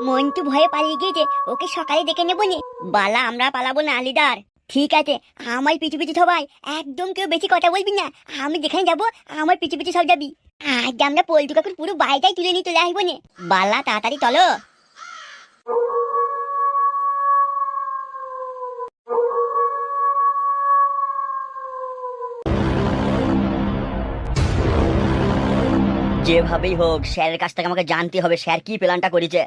মন্টু ভয়ে পালিয়ে গিয়েছে। ওকে সকালে ডেকে নেব নি। বালা, আমরা পালাবো না, আলিদার। ঠিক আছে আমার পিছু পিছু সবাই একদম কেউ বেশি কথা বলবি না। আমি যেখানে যাব, আমার পিছু পিছু সব যাবি। আজ আমরা পল্টু কাকুর পুরো বাড়িটাই তুলে নিয়ে চলে আসব নে। বালা, তাড়াতাড়ি চলো। যেভাবেই হোক স্যারের কাছ থেকে আমাকে জানতে হবে স্যার কি প্ল্যানটা করেছে।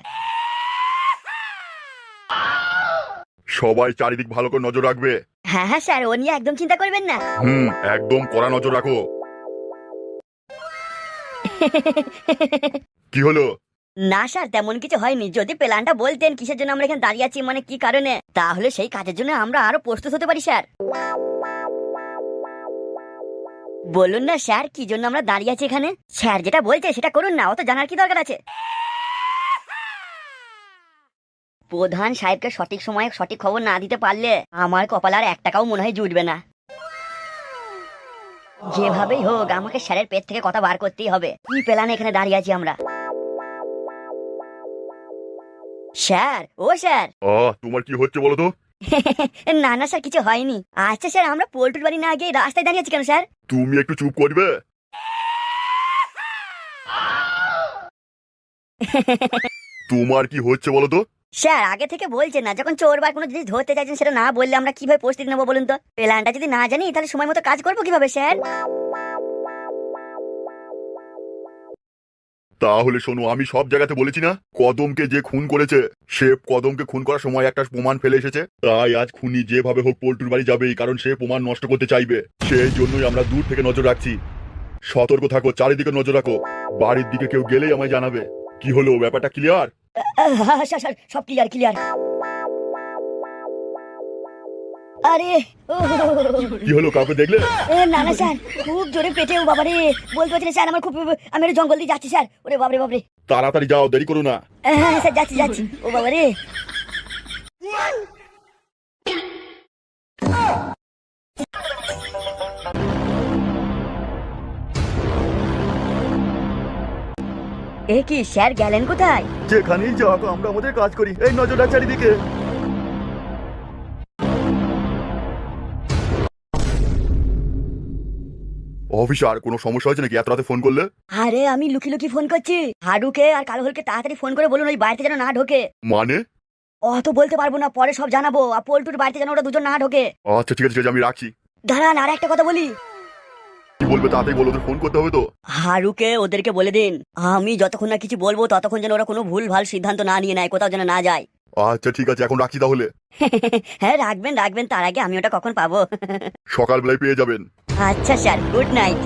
সবাই চারিদিক ভালো করে নজর রাখবে। হ্যাঁ হ্যাঁ স্যার ও নিয়ে একদম চিন্তা করবেন না। হুম একদম কড়া নজর রাখো। কি হলো? না স্যার তেমন কিছু হয়নি। যদি প্ল্যানটা বলতেন কিসের জন্য আমরা এখানে দাঁড়িয়ে আছি মানে কি কারণে? তাহলে সেই কাজের জন্য আমরা আরও প্রস্তুত হতে পারি স্যার। বলুন না স্যার, কি জন্য আমরা দাঁড়িয়ে আছি এখানে? স্যার যেটা বলছে সেটা করুন না, অত জানার কি দরকার আছে? প্রধান সাহেবকে সঠিক সময়ে সঠিক খবর না দিতে পারলে আমার কপাল আর এক টাকাও মনে হয় জুটবে না। যেভাবেই হোক, আমাকে স্যারের পেট থেকে কথা বার করতেই হবে। কি প্ল্যানে এখানে দাঁড়িয়ে আছি আমরা? স্যার, ও স্যার। আ তোমার কি হচ্ছে বলো তো? না না স্যার কিছু হয়নি। আচ্ছা স্যার আমরা পোল্ট্রির বাড়ি না গিয়ে রাস্তায় দাঁড়িয়ে আছি কেন স্যার? তুমি একটু চুপ করবে? তোমার কি হচ্ছে বলো তো? স্যার আগে থেকে বলছেন না যখন চোর বা কোনো জিনিস ধরতে চাইছেন সেটা না বললে আমরা কীভাবে প্রস্তুতি নেব বলুন তো? প্ল্যানটা যদি না জানি তাহলে সময় মতো কাজ করব কীভাবে স্যার? তাহলে শোনো আমি সব জায়গাতে বলেছি না কদমকে যে খুন করেছে সে কদমকে খুন করার সময় একটা প্রমাণ ফেলে এসেছে। তাই আজ খুনি যেভাবে হোক পোল্টুর বাড়ি যাবেই কারণ সে প্রমাণ নষ্ট করতে চাইবে। সেই জন্যই আমরা দূর থেকে নজর রাখছি। সতর্ক থাকো চারিদিকে নজর রাখো। বাড়ির দিকে কেউ গেলেই আমায় জানাবে। কি হলো ব্যাপারটা ক্লিয়ার হ্যাঁ, স্যার সব ক্লিয়ার ক্লিয়ার আরে কি হলো কাউকে দেখলে? এ, না না স্যার খুব জোরে পেটে ও বাবারে। বলতে পারছি স্যার আমার খুব আমি জঙ্গল দিয়ে যাচ্ছি স্যার। ওরে বাবারে বাবারে তাড়াতাড়ি যাও দেরি করো না। হ্যাঁ স্যার যাচ্ছি যাচ্ছি। ও বাবারে। এ কি স্যার গেলেন কোথায়? যেখানেই যাক আমরা আমাদের কাজ করি। এই নজর রাখ চারিদিকে অফিসার কোনো সমস্যা হয়েছে নাকি? এত রাতে ফোন করলে? আরে আমি লুকি লুকি ফোন করছি। হাডুকে আর কালো হলকে তাড়াতাড়ি ফোন করে বলুন ওই বাড়িতে যেন না ঢোকে। মানে? অত বলতে পারব না পরে সব জানাব। আর পল্টুর বাড়িতে যেন ওরা দুজন না ঢোকে। আচ্ছা ঠিক আছে ঠিক আছে আমি রাখছি। দাঁড়ান আর একটা কথা বলি। কি বলবে তাড়াতাড়ি বলো ওদের ফোন করতে হবে তো? হারুকে ওদেরকে বলে দিন। আমি যতক্ষণ না কিছু বলব ততক্ষণ যেন ওরা কোনো ভুল ভালো সিদ্ধান্ত না নিয়ে নেয় কোথাও যেন না যায়। আচ্ছা ঠিক আছে এখন রাখছি তাহলে। হ্যাঁ রাখবেন রাখবেন তার আগে আমি ওটা কখন পাবো? সকালবেলায় পেয়ে যাবেন। আচ্ছা স্যার গুড নাইট।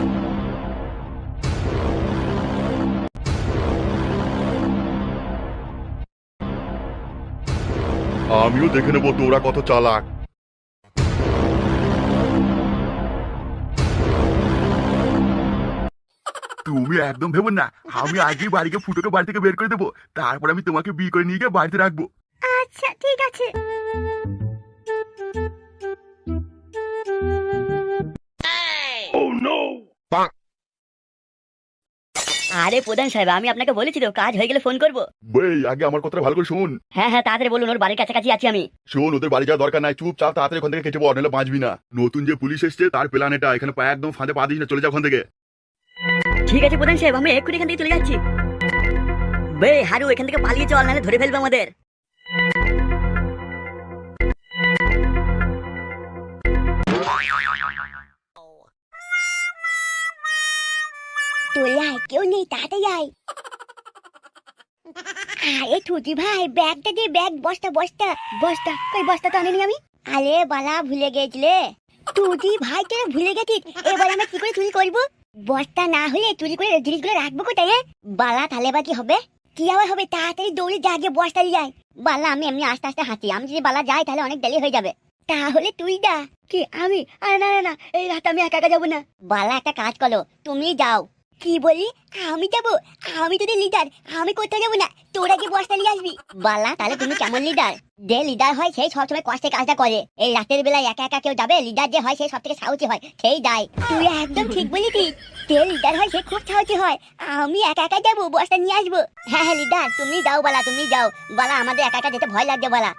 আমিও দেখে নেব তোরা কত চালাক। তুমি একদম ভেবো না আমি আজকেই বাড়িকে ফুটোকে বাড়ি থেকে বের করে দেবো তারপর আমি তোমাকে বিয়ে করে নিয়ে গিয়ে বাড়িতে রাখব। আচ্ছা ঠিক আছে। আরে প্রধান সাহেব আমি আপনাকে বলেছি তো কাজ হয়ে গেলে ফোন করব। বেই আগে আমার কথাটা ভালো করে শুন। হ্যাঁ হ্যাঁ তাড়াতাড়ি বলুন ওর বাড়ির কাছাকাছি আছি আমি। শোন ওদের বাড়ি যাওয়ার দরকার নাই চুপ চুপচাপ তাড়াতাড়ি ওখান থেকে কেটে পড় নাহলে বাঁচবি না। নতুন যে পুলিশ এসছে তার প্ল্যান এটা এখানে পায়ে একদম ফাঁদে পা দিস না চলে যাও ওখান থেকে। ঠিক আছে প্রধান সাহেব আমি এক্ষুনি এখান থেকে চলে যাচ্ছি। বে হারু এখান থেকে পালিয়ে চল নাহলে ধরে ফেলবে আমাদের। আরে বস্তা আমি? বালা, ভুলে গেছিলে। ভাই ভুলে গেছিস? এবার আমরা কি করে বস্তা না হলে চুরি করে জিনিসগুলো রাখব কোথায় হ্যাঁ? বালা, তাহলে বা কি হবে? কি আবার হবে? তাড়াতাড়ি দৌড়ে গিয়ে বস্তা দিয়ে যায় বালা আমি এমনি আস্তে আস্তে হাঁটি আমি যদি বালা যাই তাহলে অনেক দেরি হয়ে যাবে। তাহলে তুই যা। কি আমি? আরে না না না এই রাত আমি একা একা যাব না। বালা একটা কাজ করো। তুমি যাও। কি বলি আমি যাব। আমি তোদের লিডার আমি কোথাও যাব না। তোরা কি বস্তা নিয়ে আসবি। তাহলে তুমি কেমন লিডার যে লিডার হয়, সেই সবসময় কষ্টে কাজটা করে। এই রাতের বেলায় একা একা কেউ যাবে লিডার যে হয় সব থেকে সাহসী হয়। সেই দায় তুই একদম ঠিক যে লিডার হয়, সে খুব সাহসী হয়। আমি একা একা যাব বস্তা নিয়ে আসব। হ্যাঁ হ্যাঁ লিডার তুমি যাও, বালা, তুমি যাও। বালা, আমাদের একা একা যেতে ভয় লাগছে, বালা।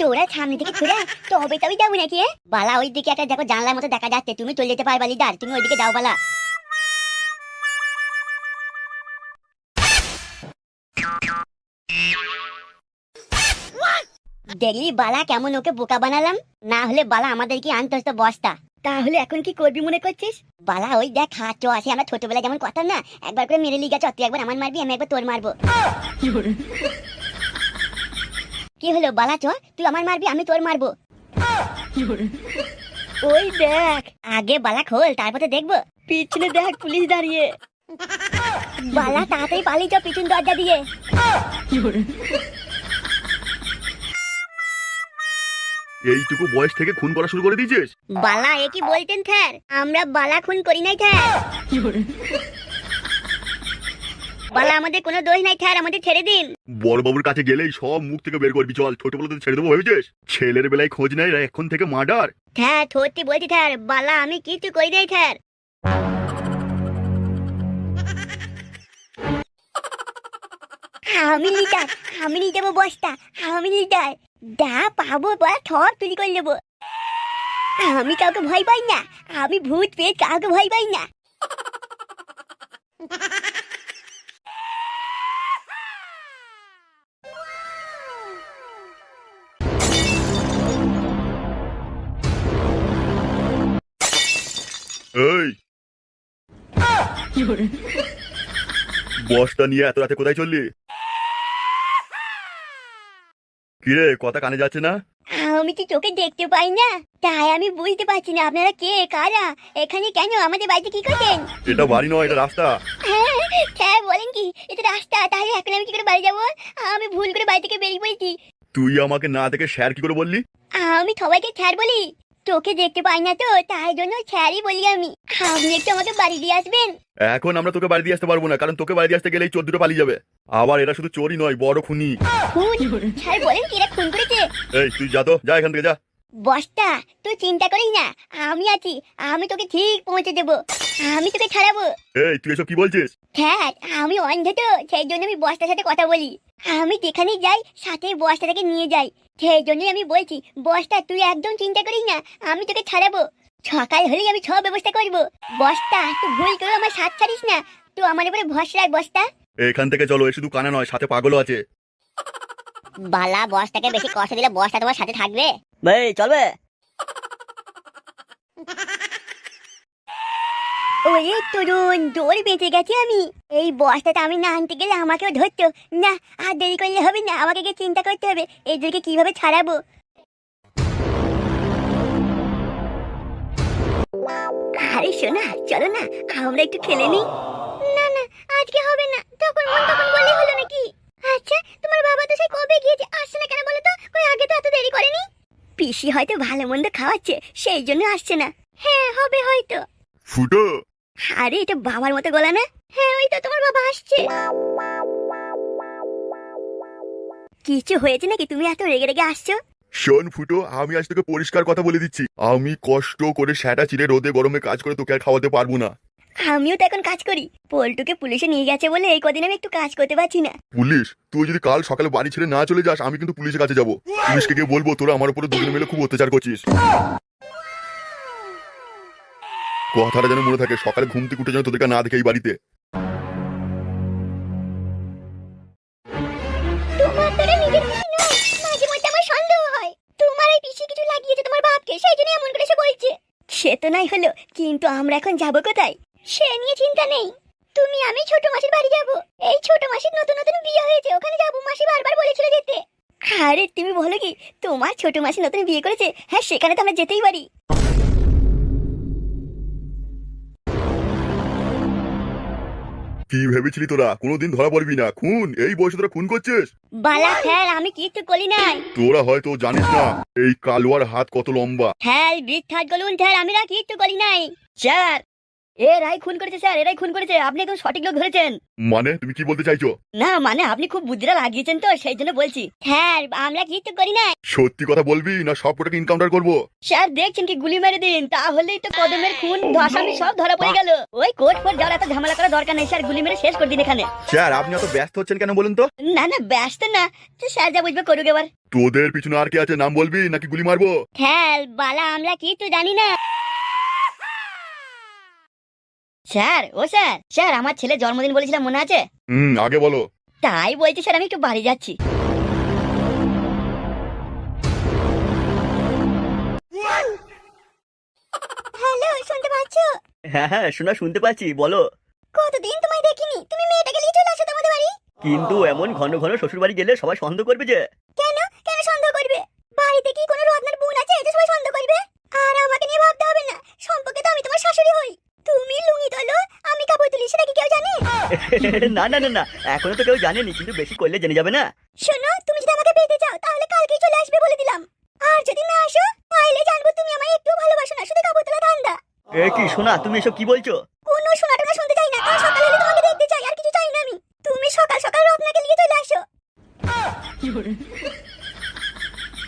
তোরা সামনে থেকে ঘুরে তবে তবে যাব নাকি বালা ওই দিকে একটা দেখো জানলার মতো দেখা যাচ্ছে। তুমি চলে যেতে পারবা লিডার তুমি ওইদিকে যাও, বালা। দেখলি বালা কেমন ওকে বোকা বানালাম? না হলে বালা আমাদের কি আনতে হতো বস্তা? তাহলে এখন কি করবি মনে করছিস? বালা ওই দেখ খাচ্ছ আছে আমরা ছোটবেলায় যেমন কথা না একবার করে মেরে লিগা তুই একবার আমার মারবি আমি একবার তোর মারবো। কি হলো বালা চ তুই আমার মারবি আমি তোর মারবো। ওই দেখ। আগে বালা খোল তারপরে দেখব। পিছনে দেখ পুলিশ দাঁড়িয়ে। বালা তাড়াতাড়ি পালিয়ে যাও পিছন দরজা দিয়ে। এইটুকু বয়স থেকে খুন করা শুরু করে দিয়েছিস? বালা এ কি বলতেন স্যার? আমরা বালা খুন করি নাই স্যার। বালা আমাদের কোনো দোষ নাই স্যার আমাদের ছেড়ে দিন। বড় বাবুর কাছে গেলেই সব মুখ থেকে বের করবি চল ছোট বলে ছেড়ে দেবো ভেবেছিস? ছেলের বেলায় খোঁজ নেয় এখন থেকে মার্ডার। স্যার সত্যি বলছি স্যার বালা আমি কিছু করি নাই স্যার। আমি লিডার আমি নিয়ে যাব বস্তা আমি লিডার দা পাবো বা সব চুরি করে নেব। আমি কাউকে ভয় পাই না আমি ভূত পেট কাউকে ভয় পাই না। এই। বসটা নিয়ে এত রাতে কোথায় চললি? কিরে কথা কানে যাচ্ছে না? আমি তো চোখে দেখতে পাই না? তাই আমি বুঝতে পারছি না আপনারা কে কারা? এখানে কেন? আমাদের বাড়িতে কি করছেন? এটা বাড়ি নয় এটা রাস্তা। হ্যাঁ হ্যাঁ বলেন কি এটা রাস্তা তাহলে এখন আমি কি করে বাড়ি যাব? আমি ভুল করে বাড়ি থেকে বেরিয়ে পড়েছি। তুই আমাকে না দেখে স্যার কি করে বললি? আমি সবাইকে স্যার বলি। তোকে দেখতে পাই না তো তাই জন্য স্যারই বলি আমি। আপনি একটু আমাকে বাড়ি দিয়ে আসবেন। এখন আমরা তোকে বাড়ি দিয়ে আসতে পারব না কারণ তোকে বাড়ি দিয়ে আসতে গেলেই চোর দুটো পালিয়ে যাবে। আবার এটা শুধু চোরই নয় বড় খুনি। স্যার বলেন কি এরা খুন করেছে। এই তুই যা তো যা এখান থেকে যা। বস্তা তুই চিন্তা করিস না আমি আছি আমি তোকে ঠিক পৌঁছে দেবো আমি তোকে ছাড়াবো। এই তুই এসব কি বলছিস? হ্যাঁ আমি অন্ধ তো সেই জন্য আমি বস্তার সাথে কথা বলি। আমি যেখানেই যাই সাথে বস্তাটাকে নিয়ে যাই। সেই জন্যই আমি বলছি বস্তা তুই একদম চিন্তা করিস না আমি তোকে ছাড়াবো। সকাল হলেই আমি সব ব্যবস্থা করব। বস্তা তুই ভুল করে আমার সাথ ছাড়িস না। তুই আমার উপরে ভরসা রাখ বস্তা এখান থেকে চলো এ শুধু কানা নয় সাথে পাগলও আছে। বালা বস্তাকে বেশি কষ্ট দিলে বস্তা তোমার সাথে থাকবে। ভাই চলবে? ওরে তরুণ দৌড় বেঁচে গেছি আমি এই বস্তাটা আমি না আনতে গেলে আমাকেও ধরতো। না, আর দেরি করলে হবে না, আমাকে গিয়ে চিন্তা করতে হবে, এদেরকে কীভাবে ছাড়াবো? আরে শোনা চলো না, আমরা একটু খেলে নিই। না না, আজকে হবে না, তখন মন তখন বলে হলো নাকি? আচ্ছা তোমার বাবা তো সেই কবে গিয়েছে আসছে না কেন বলো তো? কই, আগে তো এত দেরি করেনি? পিসি হয়তো ভালো মন্দ খাওয়াচ্ছে, সেই জন্য আসছে না। হ্যাঁ হবে হয়তো। ফুটো আরে এটা বাবার মতো গলা না? হ্যাঁ ওই তো তোমার বাবা আসছে। কিছু হয়েছে নাকি? তুমি এত রেগে রেগে আসছো? শোন ফুটো আমি আজ তোকে পরিষ্কার কথা বলে দিচ্ছি। আমি কষ্ট করে স্যাটা চিড়ে রোদে গরমে কাজ করে তোকে আর খাওয়াতে পারব না। আমিও তো এখন কাজ করি। পল্টুকে পুলিশে নিয়ে গেছে বলে এই কদিন আমি একটু কাজ করতে পারছি না। পুলিশ তুই যদি কাল সকালে বাড়ি ছেড়ে না চলে যাস আমি কিন্তু পুলিশের কাছে যাব। পুলিশকে গিয়ে বলব তোরা আমার উপরে দুজনে মিলে খুব অত্যাচার করছিস। কথাটা যেন মনে থাকে, সকালে ঘুম থেকে উঠে যেন তোদেরকে না দেখে এই বাড়িতে। সে তো নাই হলো, কিন্তু আমরা এখন যাব কোথায়? সে নিয়ে চিন্তা নেই। তুমি, আমি ছোট মাসির বাড়ি যাব। এই ছোট মাসির নতুন নতুন বিয়ে হয়েছে, ওখানে যাব মাসি বারবার বলেছিল যেতে। আরে, তুমি বলো কি, তোমার ছোট মাসি নতুন বিয়ে করেছে? হ্যাঁ সেখানে তো আমরা যেতেই পারি। কি ভেবেছিলি তোরা? কোনোদিন ধরা পড়বি না। খুন! এই বয়সে তোরা খুন করছিস? বালা খেল আমি কিচ্ছু করি নাই। তোরা হয়তো জানিস না এই কালুয়ার হাত কত লম্বা। হ্যাঁ বৃদ্ধাত গলুন স্যার আমি না কিচ্ছু করি নাই। স্যার এরাই খুন করেছে স্যার এরাই খুন করেছে আপনি একদম সঠিক লোক ধরেছেন। মানে? তুমি কি বলতে চাইছো? না মানে আপনি খুব বুদ্ধিটা লাগিয়েছেন তো সেই জন্য বলছি। স্যার আমরা কিছু করি না সত্যি কথা বলবি না সব কটাকে ইনকাউন্টার করব? স্যার দেখছেন কি গুলি মেরে দিন তাহলেই তো কদমের খুন আসামি সব ধরা পড়ে গেল। ওই কোর্ট ফোর্ট যাওয়ার এত ঝামেলা করার দরকার নেই স্যার গুলি মেরে শেষ করে দিন এখানে। স্যার আপনি অত ব্যস্ত হচ্ছেন কেন বলুন তো? না না ব্যস্ত না স্যার যা বুঝবে করুক এবার। তোদের পিছনে আর কে আছে নাম বলবি নাকি গুলি মারবো? স্যার বালা আমরা কি কিছু জানি না। স্যার ও স্যার স্যার আমার ছেলে জন্মদিন বলেছিলাম মনে আছে? হুম আগে বলো। তাই বলছি স্যার আমি একটু বাড়ি যাচ্ছি। হ্যালো শুনতে পাচ্ছো? হ্যাঁ হ্যাঁ শোনা শুনতে পাচ্ছি বলো। কতদিন তোমায় দেখিনি? তুমি মেয়েটাকে নিয়ে চলে আসো তোমাদের বাড়ি। কিন্তু এমন ঘন ঘন শ্বশুর বাড়ি গেলে সবাই সন্দেহ করবে যে কেন? কেন সন্দেহ করবে? বাড়িতে কি কোনো রত্নার বোন আছে সবাই সন্দেহ করবে? আর আমাকে নিয়ে ভাবতে হবে না। সম্পর্কে তো আমি তোমার শাশুড়ি হই। তুমি লুঙ্গি তোলো আমি কাপড় তুলি সেটা কি কেউ জানে? না না না না এখনও তো কেউ জানেনি কিন্তু বেশি করলে জেনে যাবে না। শোনো তুমি যদি আমাকে পেতে চাও তাহলে কালকেই চলে আসবে বলে দিলাম। আর যদি না আসো তাহলে জানব তুমি আমায় একটু ভালোবাসো না শুধু কাপড় তোলা ধান্দা। এ কি শোনা তুমি এসব কি বলছো? কোনো শোনা টোনা শুনতে চাই না কাল সকালে হলে তোমাকে দেখতে চাই আর কিছু চাই না আমি। তুমি সকাল সকাল রত্নাকে নিয়ে চলে আসো।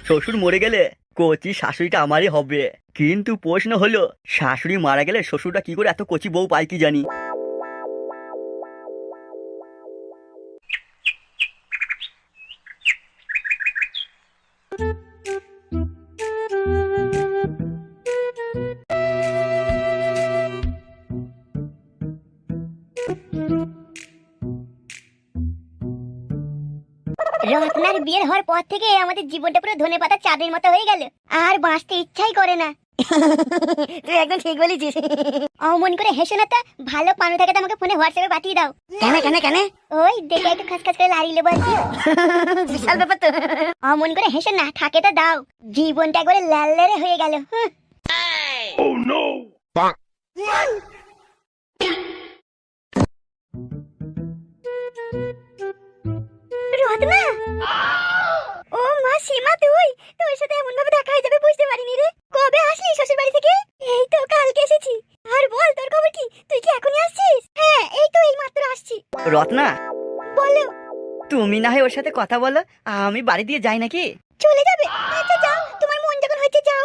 শ্বশুর মরে গেলে কচি শাশুড়িটা আমারই হবে। কিন্তু প্রশ্ন হলো, শাশুড়ি মারা গেলে শ্বশুরটা কি করে এত কচি বউ পায় কি জানি? রত্নার বিয়ের হওয়ার পর থেকে আমাদের জীবনটা পুরো ধনে পাতা চাঁদের মতো হয়ে গেল। আর বাঁচতে ইচ্ছাই করে না। তুই একদম ঠিক বলেছিস। অমন করে হেসো না তা ভালো পানু থাকে তো আমাকে ফোনে হোয়াটসঅ্যাপে পাঠিয়ে দাও। কেন কেন কেন? ওই দেখে একটু খাস খাস করে লাড়িলে বলছি বিশাল ব্যাপার তো। অমন করে হেসে না থাকে তো দাও। জীবনটা একবারে লাল্লারে হয়ে গেল হুঁ। রত্না ও মা সীমা তুই? তোর সাথে এমন ভাবে দেখা হয়ে যাবে বুঝতে পারিনি রে। কবে আসলি শ্বশুর বাড়ি থেকে? এই তো কালকে এসেছি। আর বল তোর খবর কি? তুই কি এখনই আসছিস? হ্যাঁ এই তো এই মাত্র আসছি। রত্না? বলো। তুমি না হয় ওর সাথে কথা বলো আমি বাড়ি দিয়ে যাই নাকি? চলে যাবে। আচ্ছা যাও। তোমার মন যখন হচ্ছে যাও।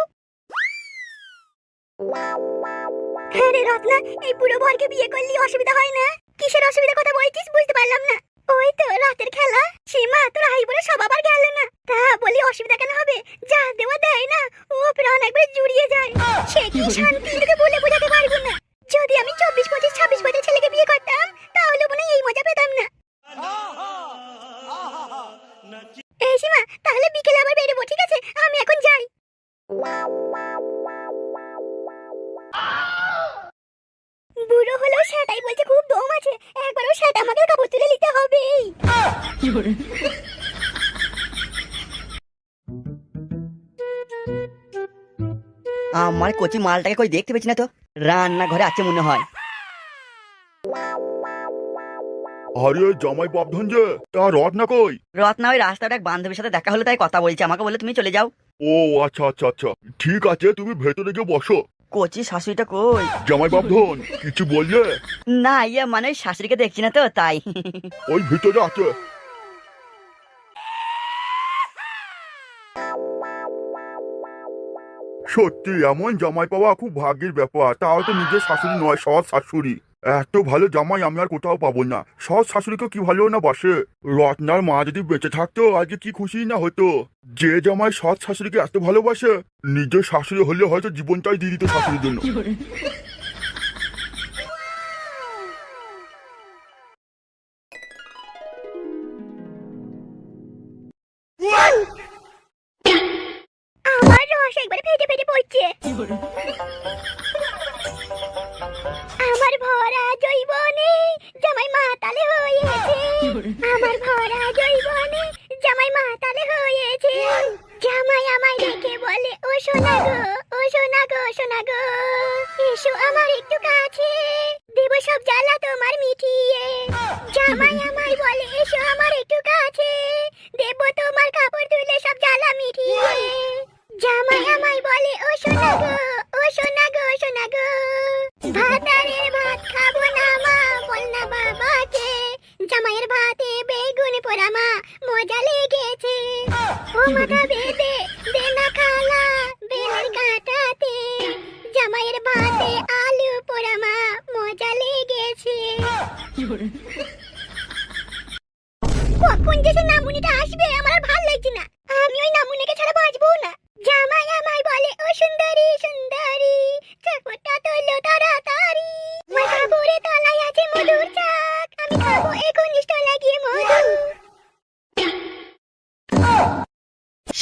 হ্যাঁ রে রত্না এই বুড়ো বরকে বিয়ে করলি অসুবিধা হয় না। কিসের অসুবিধা কথা বলছিস বুঝতে পারলাম না। ওই তো রাতের খেলা। সীমা তোর আই বলে সব আবার গেল না। তা বলি অসুবিধা কেন হবে? যা দেওয়া দেয় না। ও প্রাণ একবার জুড়িয়ে যায়। সে কি শান্তি তোকে বলে বোঝাতে পারব না। যদি আমি চব্বিশ পঁচিশ, ছাব্বিশ বছর ছেলেকে বিয়ে করতাম, তাহলে মনে এই মজা পেতাম না। এই সীমা তাহলে বিকেলে আবার বেরোবো, ঠিক আছে? আমি এখন যাই। বুড়ো হলেও সেটাই বলছে খুব দম আছে। একবারও সেটা আমাকে কাপড় তুলে নিতে হবে। আমার কচি মালটাকে কই দেখতে পেয়েছি না তো? রান্না ঘরে আছে মনে হয়। আরে জামাই বাপধন যে তা রথ না কই? রত্না ওই রাস্তাটা এক বান্ধবীর সাথে দেখা হলো তাই কথা বলছে আমাকে বলে তুমি চলে যাও। ও আচ্ছা আচ্ছা আচ্ছা। ঠিক আছে তুমি ভেতরে গিয়ে বসো। কচি শাশুড়িটা কই? জামাই বাবধন কিছু বললে? না ইয়ে মানে শাশুড়িকে দেখছি না তো তাই। ওই ভিতরে আছে। সত্যি এমন জামাই পাওয়া খুব ভাগ্যের ব্যাপার। তাও তো নিজের শাশুড়ি নয় সৎ শাশুড়ি। এত ভালো জামাই আমি আর কোথাও পাবো না। সৎ শাশুড়িকে কি ভালো না বাসে? রত্নার মা যদি বেঁচে থাকতো, আজকে কি খুশি না হতো? যে জামাই সৎ শাশুড়িকে এত ভালোবাসে, নিজের শাশুড়ি হলে হয়তো জীবনটাই দিয়ে দিত শাশুড়ির জন্য।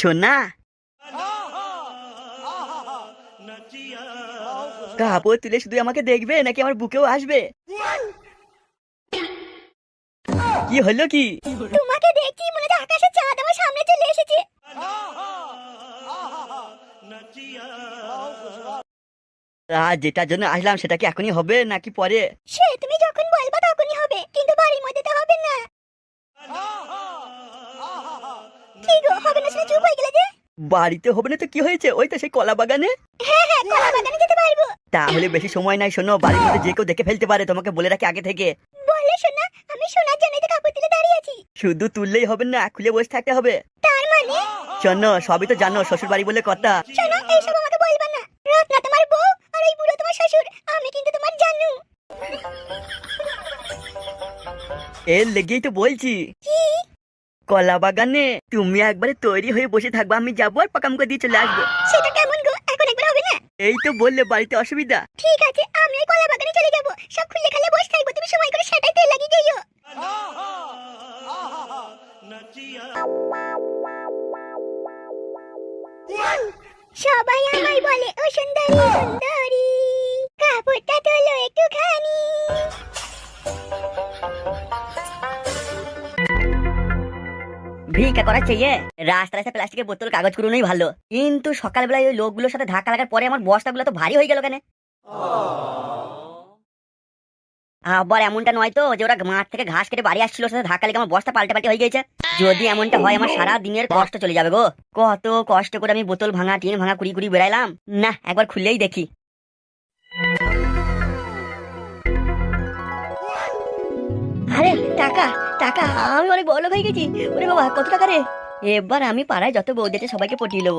সোনা কাপড় তুলে শুধু আমাকে দেখবে নাকি আমার বুকেও আসবে? কি হলো কি? তোমাকে দেখি মনে হচ্ছে আকাশে চাঁদ আমার সামনে চলে এসেছে। আজ যেটার জন্য আসলাম সেটা কি এখনই হবে নাকি পরে? সে তুমি যখন বলবা তখনই হবে কিন্তু বাড়ির মধ্যে তো হবে না কি গো হবে না শুনে চুপ হয়ে গেলে যে। বাড়িতে হবে না তো কি হয়েছে? ওই তো সেই কলা বাগানে। হ্যাঁ হ্যাঁ কলা বাগানে যেতে পারব। তাহলে বেশি সময় নাই শোনো। বাড়ির মধ্যে যে কেউ দেখে ফেলতে পারে তোমাকে বলে রাখি আগে থেকে। বলে শোনা আমি শোনার জন্যই তো কাপড় তুলে দাঁড়িয়ে আছি। শুধু তুললেই হবে না খুলে বসে থাকতে হবে। তার মানে? শোনো সবই তো জানো শ্বশুর বাড়ি বলে কথা। শোনো এইসব আমাকে বলবা না। রত্না তোমার বউ আর ওই বুড়ো তোমার শ্বশুর। আমি কিন্তু তোমার জানু। এর লেগেই তো বলছি। কলা বাগানে। তুমি একবারে তৈরি হয়ে বসে থাকবে আমি যাব আর পাকাম করে দিয়ে চলে আসব। সেটা কেমন গো? এখন একবার হবে না? এই তো বললে বাড়িতে অসুবিধা। ঠিক আছে আমি ওই কলা বাগানে চলে যাব। সব খুলে খালে বসে থাকব তুমি সময় করে সেটাই তেল লাগিয়ে যাইও। সবাই আমায় বলে ও সুন্দরী সুন্দরী কাপড়টা তোলো একটুখানি। ভিক্ষা করার চেয়ে রাস্তা রাস্তা প্লাস্টিকের বোতল কাগজ কুড়োনোই ভালো। কিন্তু সকালবেলায় ওই লোকগুলোর সাথে ধাক্কা লাগার পরে আমার বস্তাগুলো তো ভারী হয়ে গেল কেন? আবার এমনটা নয় তো যে ওরা মাঠ থেকে ঘাস কেটে বাড়ি আসছিল সাথে ধাক্কা লেগে আমার বস্তা পাল্টে পাল্টে হয়ে গেছে যদি এমনটা হয় আমার সারা দিনের কষ্ট চলে যাবে গো। কত কষ্ট করে আমি বোতল ভাঙা টিন ভাঙা কুড়ি কুড়ি বেড়াইলাম। না একবার খুললেই দেখি। আরে টাকা! টাকা আমি অনেক বড় লোক হয়ে গেছি। ওরে বাবা কত টাকা রে? এবার আমি পাড়ায় যত সবাইকে পটিয়ে নেব।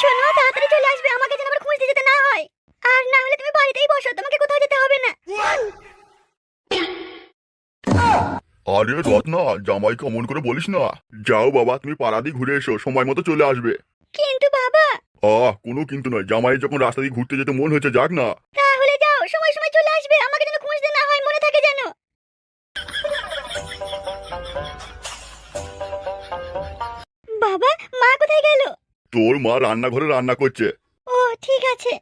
শোনো তাড়াতাড়ি চলে আসবে আমাকে যেন আবার খুঁজতে যেতে না হয়। আর না হলে তুমি বাড়িতেই বসো তোমাকে কোথাও যেতে হবে না। আরে রত্না জামাইকে অমন করে বলিস না। যাও বাবা তুমি পাড়া দিয়ে ঘুরে এসো সময় মতো চলে আসবে। কিন্তু বাবা। আহ কোনো কিন্তু নয় জামাই যখন রাস্তা দিয়ে ঘুরতে যেতে মন হয়েছে যাক না। কোথায় গেল? তোর মা রান্নাঘরে রান্না করছে। ও ঠিক আছে।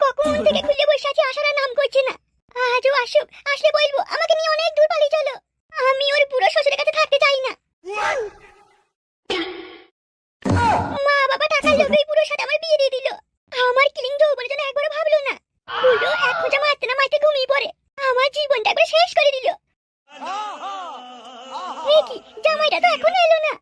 কখন থেকে খুলে বসে আছি আসার নাম করছে না। আজও আসুক আসলে বলব আমাকে নিয়ে অনেক দূর পালিয়ে চলো। আমি ওর পুরো শ্বশুরের কাছে থাকতে চাই না। মা বাবা টাকার লোভেই পুরোর সাথে আমার বিয়ে দিয়ে দিল। আমার কিলিং যৌবনের জন্য একবারও ভাবলো না। পুরো এক খোঁজা মারতে না মারতে ঘুমিয়ে পড়ে। আমার জীবনটা একবার শেষ করে দিল। কি? জামাইটা তো এখন এলো না।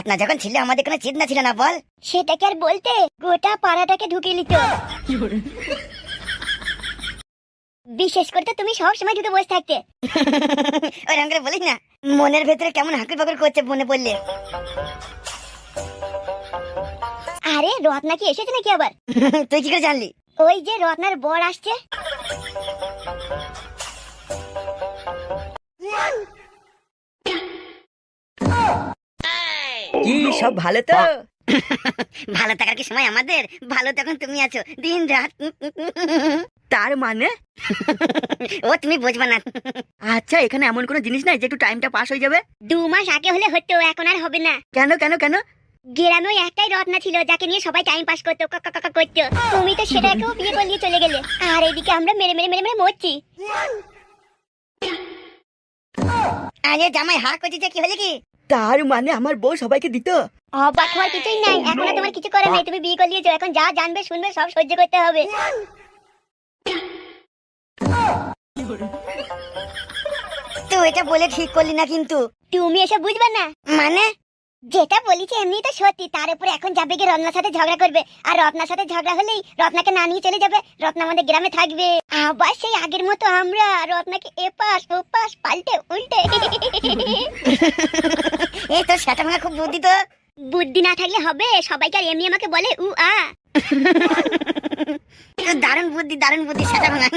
রত্না যখন ছিল আমাদের কোনো চিন্তা ছিল না বল। সেটাকে আর বলতে? গোটা পাড়াটাকে ঢুকে নিত। বিশেষ করে তো তুমি সব সময় ঢুকে বসে থাকতে। ওরকম করে বলিস না মনের ভেতরে কেমন হাকুর পাকুর করছে মনে পড়লে। আরে রত্না কি এসেছে নাকি আবার? তুই কি করে জানলি? ওই যে রত্নার বর আসছে। কি সব ভালো তো? ভালো থাকার কি সময় আমাদের? ভালো তখন তুমি আছো দিন রাত। তার মানে? ও তুমি বুঝবে না। আচ্ছা এখানে এমন কোনো জিনিস নাই যে একটু টাইমটা পাস হয়ে যাবে? দু মাস আগে হলে হতো এখন আর হবে না। কেন কেন কেন? গ্রামে ওই একটাই রত্না ছিল যাকে নিয়ে সবাই টাইম পাস করতো কাকা কাকা করতো। তুমি তো সেটাকেও বিয়ে করে নিয়ে চলে গেলে। আর এদিকে আমরা মেরে মেরে মেরে মেরে মরছি। আরে জামাই হা যে কি হলে কি? তার মানে আমার বউ সবাইকে দিত। অবাক হওয়ার কিছুই নাই। এখন আর তোমার কিছু করে নেই। তুমি বিয়ে করে এখন যা জানবে শুনবে সব সহ্য করতে হবে। তুই এটা বলে ঠিক করলি না কিন্তু। তুমি এসব বুঝবে না। মানে? যেটা বলেছি এমনি তো সত্যি। তার উপরে এখন যাবে কি রত্নার সাথে ঝগড়া করবে। আর রত্নার সাথে ঝগড়া হলেই রত্নাকে না নিয়ে চলে যাবে। রত্না আমাদের গ্রামে থাকবে। আবার সেই আগের মতো আমরা রত্নাকে এপাশ ওপাশ পাল্টে উল্টে। এই তো সেটা ভাঙা খুব বুদ্ধি তো। বুদ্ধি না থাকলে হবে। সবাইকে আর এমনি আমাকে বলে উ আ। দারুণ বুদ্ধি দারুণ বুদ্ধি সেটা ভাঙা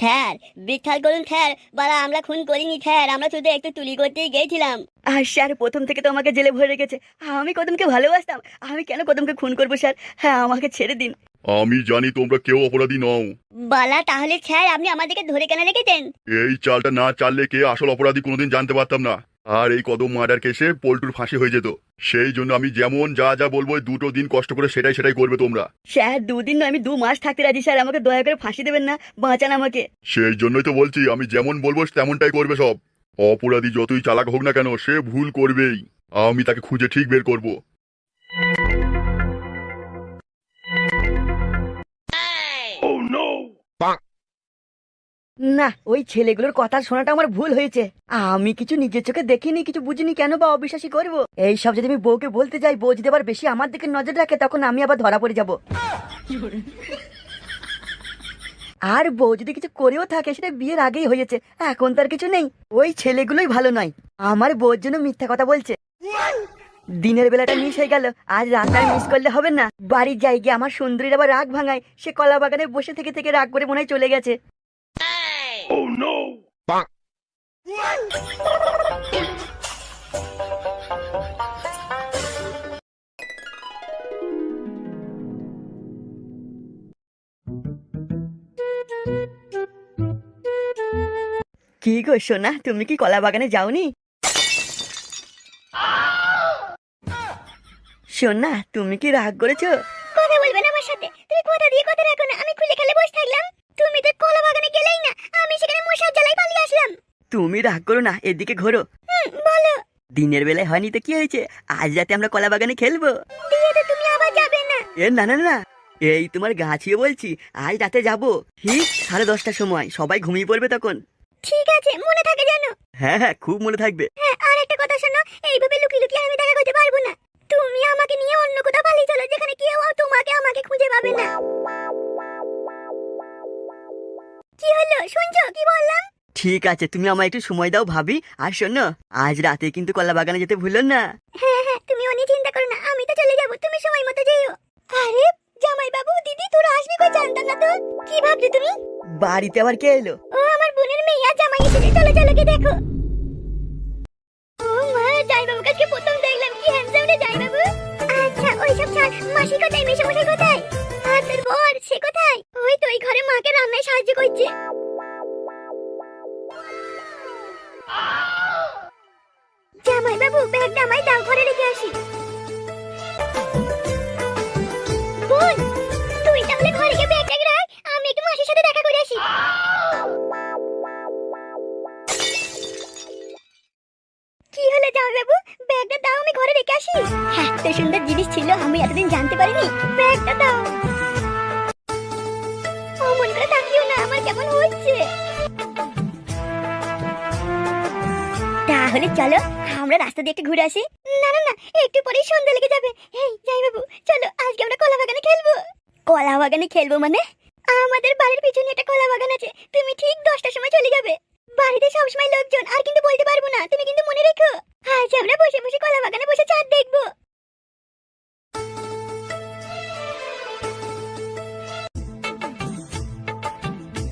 স্যার বিখ্যাত করুন স্যার। বাড়া আমরা খুন করিনি স্যার। আমরা শুধু একটু তুলি করতেই গেছিলাম আর স্যার প্রথম থেকে তো আমাকে জেলে ভরে রেখেছে। আমি কদমকে ভালোবাসতাম। আমি কেন কদমকে খুন করব স্যার? হ্যাঁ আমাকে ছেড়ে দিন। আমি জানি তোমরা কেউ অপরাধী নও। বালা তাহলে স্যার আপনি আমাদেরকে ধরে কেন রেখেছেন? এই চালটা না চাললে কে আসল অপরাধী কোনোদিন জানতে পারতাম না। আর এই কদম মার্ডার কেসে পল্টুর ফাঁসি হয়ে যেত। সেই জন্য আমি যেমন যা যা বলব দুটো দিন কষ্ট করে সেটাই সেটাই করবে তোমরা। স্যার দুদিন নয় আমি দু মাস থাকতে রাজি স্যার। আমাকে দয়া করে ফাঁসি দেবেন না বাঁচান আমাকে। সেই জন্যই তো বলছি আমি যেমন বলব তেমনটাই করবে সব। অপরাধী যতই চালাক হোক না কেন সে ভুল করবেই। আমি তাকে খুঁজে ঠিক বের করব। না ওই ছেলেগুলোর কথা শোনাটা আমার ভুল হয়েছে। আমি কিছু নিজের চোখে দেখিনি, কিছু বুঝিনি কেন বা অবিশ্বাসী করব? এই সব যদি আমি বউকে বলতে যাই, বউ যদি আবার বেশি আমার দিকে নজর রাখে, তখন আমি আবার ধরা পড়ে যাব। আর বউ যদি কিছু করেও থাকে, সেটা বিয়ের আগেই হয়েছে। এখন তার কিছু নেই। ওই ছেলেগুলোই ভালো নয়। আমার বউর জন্য মিথ্যা কথা বলছে। দিনের বেলাটা মিস হয়ে গেল। আজ রাতটা মিস করলে হবে না। বাড়ির জায়গায় আমার সুন্দরীর আবার রাগ ভাঙায়। সে কলা বাগানে বসে থেকে থেকে রাগ করে মনে চলে গেছে। কি গো সোনা তুমি কি কলা বাগানে যাওনি? সোনা তুমি কি রাগ করেছ? কথা বলবেন আমার সাথে। তুমি কথা দিয়ে কথা রাখো না আমি খুলে খেলে বসে থাকলাম। তুমি তো কলা বাগানে গেলেই না আমি সেখানে মশার জ্বালায় পালিয়ে আসলাম। তুমি রাগ করো না এদিকে ঘোরো। বলো। দিনের বেলায় হয়নি তো কি হয়েছে? আজ রাতে আমরা কলা বাগানে খেলব। দিয়ে তো তুমি আবার যাবে না। এ না না না এই তোমার গাছিয়ে বলছি আজ রাতে যাব। ঠিক সাড়ে দশটার সময় সবাই ঘুমিয়ে পড়বে তখন। ঠিক আছে মনে থাকে জানো হ্যাঁ হ্যাঁ খুব মনে থাকবে। হ্যাঁ আর একটা কথা শোনো এইভাবে লুকিয়ে লুকিয়ে আমি দেখা করতে পারব না। তুমি আমাকে নিয়ে অন্য কোথাও পালিয়ে চলো যেখানে কেউ তোমাকে আমাকে খুঁজে পাবে না। হলো শুনছো? কি বললাম? ঠিক আছে তুমি আমায় একটু সময় দাও ভাবি। আর শোনো আজ রাতে কিন্তু কলা বাগানে যেতে ভুলো না। হ্যাঁ হ্যাঁ তুমি অনেক চিন্তা করো না আমি তো চলে যাব তুমি সময় মতো যেও। আরে জামাই বাবু দিদি তোরা আসবি কই জানতাম না তো? কি ভাবছ তুমি? বাড়িতে আবার কে এলো? ও আমার বোনের মেয়ে আর জামাই এসেছে চলো চলো গিয়ে দেখো। ও মা জামাই বাবু কাছে প্রথম দেখলাম কি হ্যান্ডসাম রে জামাই বাবু আচ্ছা ওইসব ছাড় মাসি কোথায় মেশো মশাই কোথায়? আর বর, সে কোথায়? ওই তো ওই ঘরে মাকে রান্নায় সাহায্য করছে। জামাই বাবু ব্যাগটা আমায় দাও, ঘরে রেখে আসি। বোন, তুই তাহলে ঘরে গিয়ে ব্যাগটা রাখ, আমি একটু মাসির সাথে দেখা করে আসি। কি হলো জামাই বাবু ব্যাগটা দাও, আমি ঘরে রেখে আসি। হ্যাঁ তো সুন্দর জিনিস ছিল, আমি এতদিন জানতে পারিনি। ব্যাগটা দাও। তাহলে চলো, আমরা রাস্তা দিয়ে একটু ঘুরে আসি। না না না, একটু পরেই সন্ধ্যা লেগে যাবে। এই যাই বাবু, চলো, আজকে আমরা কলা বাগানে খেলব। কলা বাগানে খেলব মানে? আমাদের বাড়ির পিছনে একটা কলা বাগান আছে, তুমি ঠিক দশটার সময় চলে যাবে। বাড়িতে সবসময় লোকজন, আর কিন্তু বলতে পারব না, তুমি কিন্তু মনে রেখো। আজ আমরা বসে বসে কলা বাগানে বসে চাঁদ দেখব।